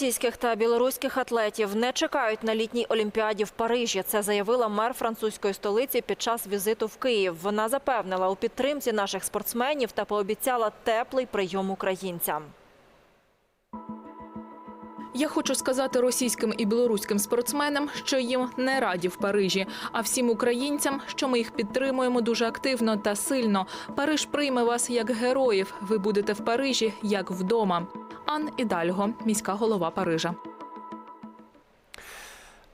Російських та білоруських атлетів не чекають на літній олімпіаді в Парижі. Це заявила мер французької столиці під час візиту в Київ. Вона запевнила у підтримці наших спортсменів та пообіцяла теплий прийом українцям. Я хочу сказати російським і білоруським спортсменам, що їм не раді в Парижі, а всім українцям, що ми їх підтримуємо дуже активно та сильно. Париж прийме вас як героїв. Ви будете в Парижі як вдома. Ан Ідальго, міська голова Парижа.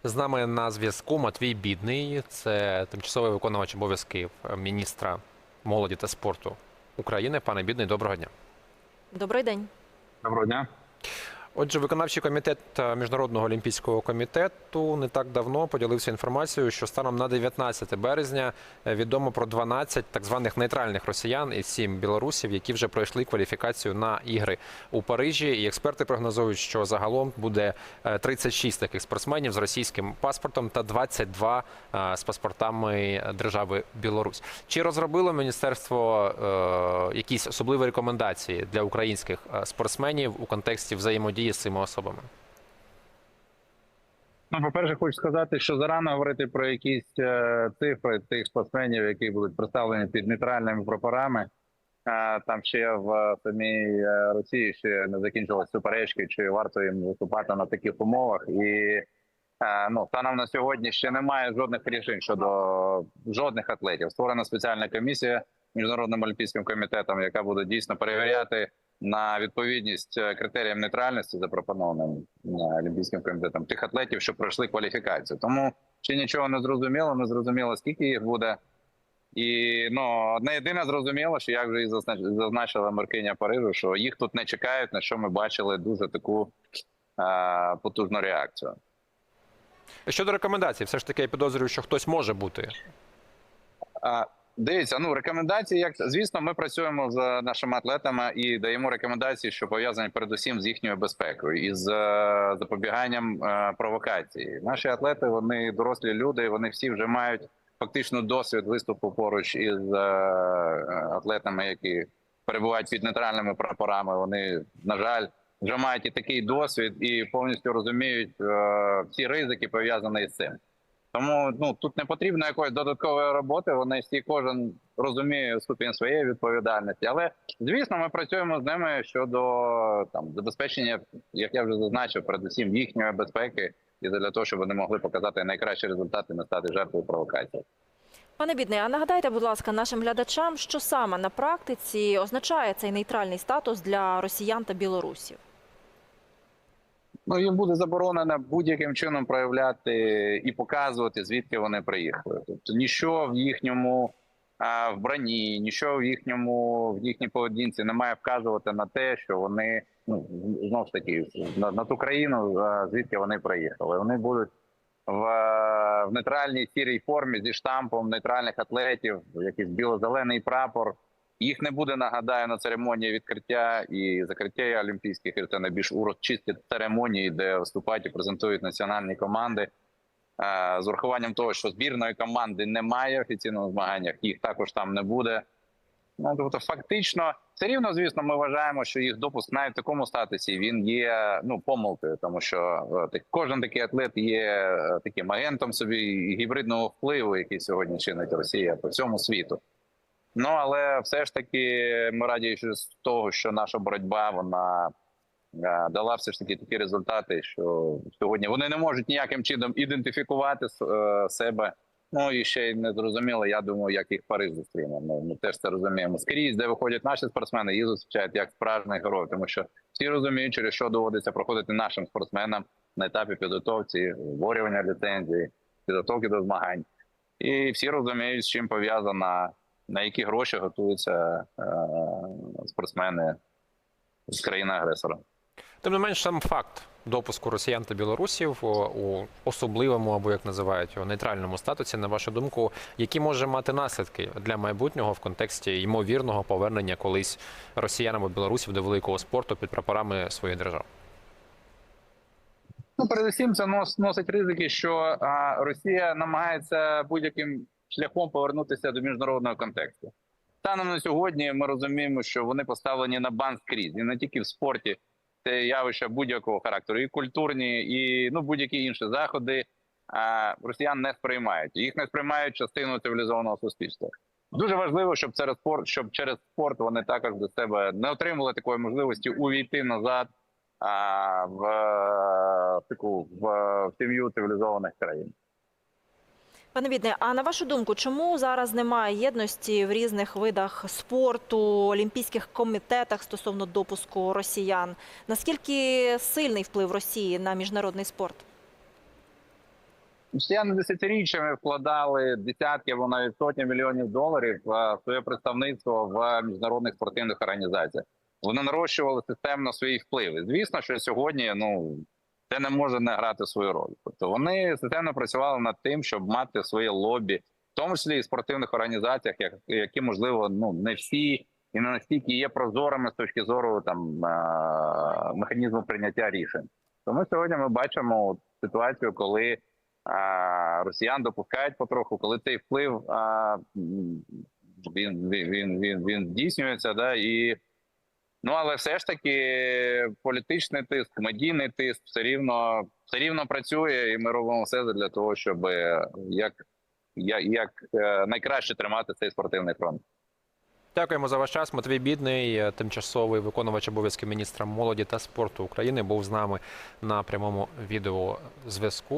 З нами на зв'язку Матвій Бідний, це тимчасовий виконувач обов'язків міністра молоді та спорту України. Пане Бідний, доброго дня. Добрий день. Доброго дня. Отже, виконавчий комітет е, міжнародного олімпійського комітету не так давно поділився інформацією, що станом на 19 березня е, відомо про 12 так званих нейтральних росіян і 7 білорусів, які вже пройшли кваліфікацію на ігри у Парижі. І експерти прогнозують, що загалом буде е, 36 таких спортсменів з російським паспортом та 22 е, з паспортами держави Білорусь. Чи розробило міністерство е, якісь особливі рекомендації для українських е, спортсменів у контексті взаємодії з цими особами? Ну, по-перше, хочу сказати, що зарано говорити про якісь е, цифри тих спортсменів, які будуть представлені під нейтральними прапорами. Е, там ще в самій е, Росії ще не закінчились суперечки, чи варто їм виступати на таких умовах. І е, ну, станом на сьогодні ще немає жодних рішень щодо жодних атлетів. Створена спеціальна комісія міжнародним олімпійським комітетом, яка буде дійсно перевіряти на відповідність е, критеріям нейтральності, запропонованим е, Олімпійським комітетом тих атлетів, що пройшли кваліфікацію. Тому ще нічого не зрозуміло, не зрозуміло, скільки їх буде. І ну одне єдине зрозуміло, що як вже і зазначила Меркиня Парижу, що їх тут не чекають, на що ми бачили дуже таку е, потужну реакцію. Щодо рекомендацій, все ж таки я підозрюю, що хтось може бути. А, Дивіться, ну рекомендації, як звісно, ми працюємо з нашими атлетами і даємо рекомендації, що пов'язані передусім з їхньою безпекою і з е, запобіганням е, провокації. Наші атлети, вони дорослі люди, вони всі вже мають фактично досвід виступу поруч із е, атлетами, які перебувають під нейтральними прапорами. Вони, на жаль, вже мають і такий досвід і повністю розуміють е, всі ризики пов'язані з цим. Тому ну тут не потрібно якоїсь додаткової роботи. Вони всі кожен розуміє ступінь своєї відповідальності. Але звісно, ми працюємо з ними щодо там забезпечення, як я вже зазначив, передусім їхньої безпеки і для того, щоб вони могли показати найкращі результати, не стати жертвою провокації. Пане Бідний, а нагадайте, будь ласка, нашим глядачам, що саме на практиці означає цей нейтральний статус для росіян та білорусів. Ну їм буде заборонено будь-яким чином проявляти і показувати, звідки вони приїхали. Тобто ніщо в їхньому вбранні, ніщо в їхньому в їхній поведінці не має вказувати на те, що вони ну знову ж таки на, на ту країну, звідки вони приїхали. Вони будуть в, в нейтральній сірій формі зі штампом нейтральних атлетів, якийсь біло-зелений прапор. Їх не буде, нагадаю, на церемонії відкриття і закриття Олімпійських ігор. Це найбільш урочисті церемонії, де виступають і презентують національні команди. З урахуванням того, що збірної команди немає в змаганнях, їх також там не буде. Ну тобто, фактично, все рівно, звісно, ми вважаємо, що їх допуск навіть в такому статусі він є ну помилкою, тому що е, кожен такий атлет є е, таким агентом собі гібридного впливу, який сьогодні чинить Росія по всьому світу. Ну але все ж таки ми раді з того, що наша боротьба вона е, дала все ж таки такі результати, що сьогодні вони не можуть ніяким чином ідентифікувати е, себе. Ну і ще й не зрозуміло, я думаю, як їх Париж зустріне. Ми, ми теж це розуміємо. Скрізь, де виходять наші спортсмени, їх зустрічають як справжніх героїв, тому що всі розуміють, через що доводиться проходити нашим спортсменам на етапі підготовці, виборювання ліцензії, підготовки до змагань. І всі розуміють, з чим пов'язана, на які гроші готуються е, спортсмени з країни-агресора. Тим не менш, сам факт допуску росіян та білорусів у особливому або як називають його нейтральному статусі, на вашу думку, які може мати наслідки для майбутнього в контексті ймовірного повернення колись росіян або білорусів до великого спорту під прапорами своєї держави? Ну, передусім, це носить ризики, що Росія намагається будь-яким шляхом повернутися до міжнародного контексту. Станом на сьогодні ми розуміємо, що вони поставлені на бан скрізь і не тільки в спорті, це явища будь-якого характеру, і культурні, і ну будь-які інші заходи. А росіян не сприймають. Їх не сприймають частину цивілізованого суспільства. Дуже важливо, щоб через спорт, щоб через спорт вони також до себе не отримали такої можливості увійти назад а, в, е, таку в, в сім'ю цивілізованих країн. Пане Відне, а на вашу думку, чому зараз немає єдності в різних видах спорту, олімпійських комітетах стосовно допуску росіян? Наскільки сильний вплив Росії на міжнародний спорт? Росіяни десятиріччями вкладали десятки або навіть сотні мільйонів доларів в своє представництво в міжнародних спортивних організаціях. Вони нарощували системно свої впливи. Звісно, що сьогодні ну це не може не грати свою роль. Тобто вони системно працювали над тим, щоб мати своє лобі, в тому числі і спортивних організаціях, як- які можливо ну не всі і не настільки є прозорими з точки зору там е- механізму прийняття рішень. Тому сьогодні ми бачимо ситуацію, коли а, росіян допускають потроху, коли цей вплив а, він, він, він, він, він здійснюється, да, і ну але все ж таки політичний тиск, медійний тиск все рівно все рівно працює, і ми робимо все для того, щоб е, як, як, як е, найкраще тримати цей спортивний фронт. Дякуємо за ваш час. Матвій Бідний, е, тимчасовий виконувач обов'язків міністра молоді та спорту України, був з нами на прямому відеозв'язку.